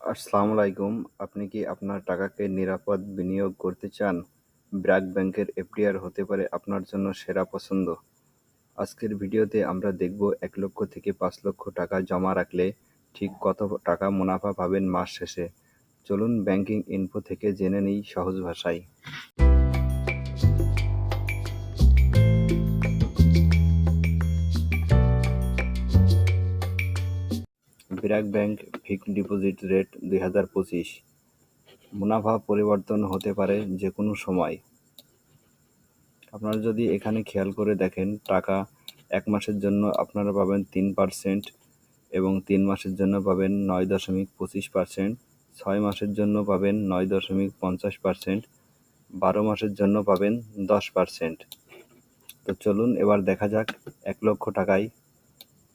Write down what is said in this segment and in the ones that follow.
আসসালামু আলাইকুম। আপনি কি আপনার টাকাকে নিরাপদ বিনিয়োগ করতে চান? ব্র্যাক ব্যাংকের এফডিআর হতে পারে আপনার জন্য সেরা পছন্দ। আজকের ভিডিওতে আমরা দেখব এক লক্ষ থেকে পাঁচ লক্ষ টাকা জমা রাখলে ঠিক কত টাকা মুনাফা পাবেন মাস শেষে। চলুন ব্যাংকিং ইনফো থেকে জেনে নিই সহজ ভাষায়। BRAC bank fixed deposit rate দুই হাজার পঁচিশ। মুনাফা পরিবর্তন হতে পারে যে কোনো সময়। আপনারা যদি এখানে খেয়াল করে দেখেন, টাকা এক মাসের জন্য আপনারা পাবেন তিন পার্সেন্ট এবং তিন মাসের জন্য পাবেন নয় দশমিক পঁচিশ পার্সেন্ট, ছয় মাসের জন্য পাবেন নয় দশমিক পঞ্চাশ পার্সেন্ট, বারো মাসের জন্য পাবেন দশ পার্সেন্ট। তো চলুন এবার দেখা যাক এক লক্ষ টাকায়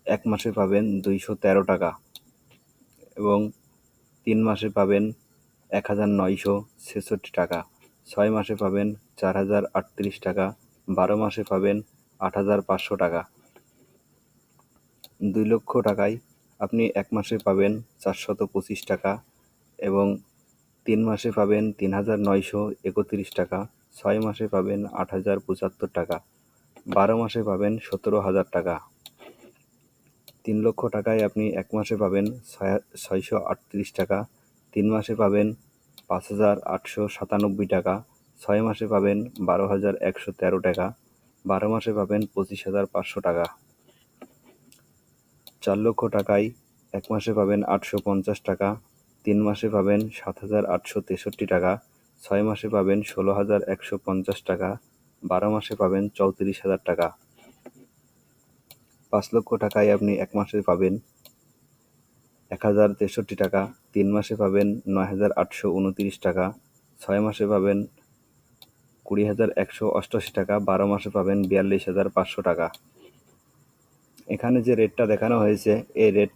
এক মাসে পাবেন দুইশো তেরো টাকা। এবং তিন মাসে পাবেন এক হাজার নয়শো ছেষট্টি টাকা। ছয় মাসে পাবেন চার হাজার আটত্রিশ টাকা। বারো মাসে পাবেন আট হাজার পাঁচশো টাকা। দুই লক্ষ টাকায় আপনি এক মাসে পাবেন চারশত পঁচিশ টাকা এবং তিন মাসে পাবেন তিন হাজার নয়শো একত্রিশ টাকা। ছয় মাসে পাবেন আট হাজার পঁচাত্তর টাকা। বারো মাসে পাবেন সতেরো হাজার টাকা। তিন লক্ষ টাকায় আপনি এক মাসে পাবেন ছয় ছয়শো আটত্রিশ টাকা। তিন মাসে পাবেন পাঁচ হাজার আটশো সাতানব্বই টাকা। ছয় মাসে পাবেন বারো হাজার একশো তেরো টাকা। বারো মাসে পাবেন পঁচিশ হাজার পাঁচশো টাকা। চার লক্ষ টাকায় এক মাসে পাবেন আটশো পঞ্চাশ টাকা। তিন মাসে পাবেন সাত হাজার আটশো তেষট্টি টাকা। ছয় মাসে পাবেন ষোলো হাজার একশো পঞ্চাশ টাকা। বারো মাসে পাবেন চৌত্রিশ হাজার টাকা। পাঁচ লক্ষ টাকায় আপনি এক মাসে পাবেন এক হাজার তেষট্টি টাকা, তিন মাসে পাবেন নয় হাজার আটশো উনতিরিশ টাকা, ছয় মাসে পাবেন কুড়ি হাজার একশো অষ্টআশি টাকা, বারো মাসে পাবেন বিয়াল্লিশ হাজার পাঁচশো টাকা। এখানে যে রেটটা দেখানো হয়েছে, এই রেট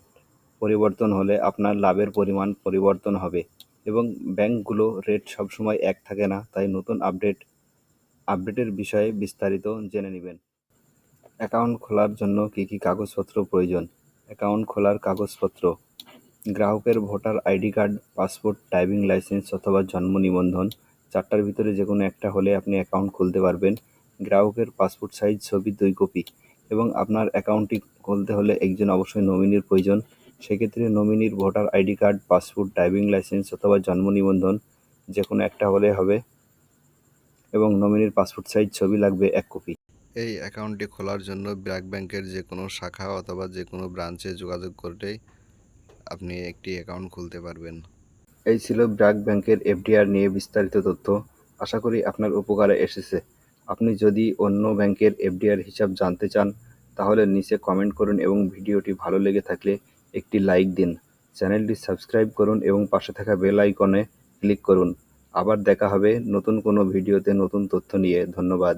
পরিবর্তন হলে আপনার লাভের পরিমাণ পরিবর্তন হবে এবং ব্যাংকগুলো রেট সবসময় এক থাকে না, তাই নতুন আপডেট আপডেটের বিষয়ে বিস্তারিত জেনে নেবেন। অ্যাকাউন্ট খোলার জন্য কী কী কাগজপত্র প্রয়োজন? অ্যাকাউন্ট খোলার কাগজপত্র। গ্রাহকের voter ID card, passport, driving licence অথবা জন্ম নিবন্ধন। চারটার ভিতরে যে কোনো একটা হলে আপনি অ্যাকাউন্ট খুলতে পারবেন। গ্রাহকের পাসপোর্ট সাইজ ছবি দুই কপি এবং আপনার অ্যাকাউন্টটি খুলতে হলে একজন অবশ্যই নমিনির প্রয়োজন। সেক্ষেত্রে নমিনির voter ID card, passport, driving licence অথবা জন্ম নিবন্ধন যে কোনো একটা হলে হবে এবং নমিনির পাসপোর্ট সাইজ ছবি লাগবে এক কপি এই অ্যাকাউন্টটি খোলার জন্য ব্র্যাক ব্যাংকের যে কোনো শাখা অথবা যে কোনো ব্রাঞ্চে যোগাযোগ করলেই আপনি একটি অ্যাকাউন্ট খুলতে পারবেন। এই ছিল ব্র্যাক ব্যাংকের এফডিআর নিয়ে বিস্তারিত তথ্য। আশা করি আপনার উপকারে এসেছে। আপনি যদি অন্য ব্যাংকের এফডিআর হিসাব জানতে চান, তাহলে নিচে কমেন্ট করুন এবং ভিডিওটি ভালো লেগে থাকলে একটি লাইক দিন। চ্যানেলটি সাবস্ক্রাইব করুন এবং পাশে থাকা বেল আইকনে ক্লিক করুন। আবার দেখা হবে নতুন কোনো ভিডিওতে নতুন তথ্য নিয়ে। ধন্যবাদ।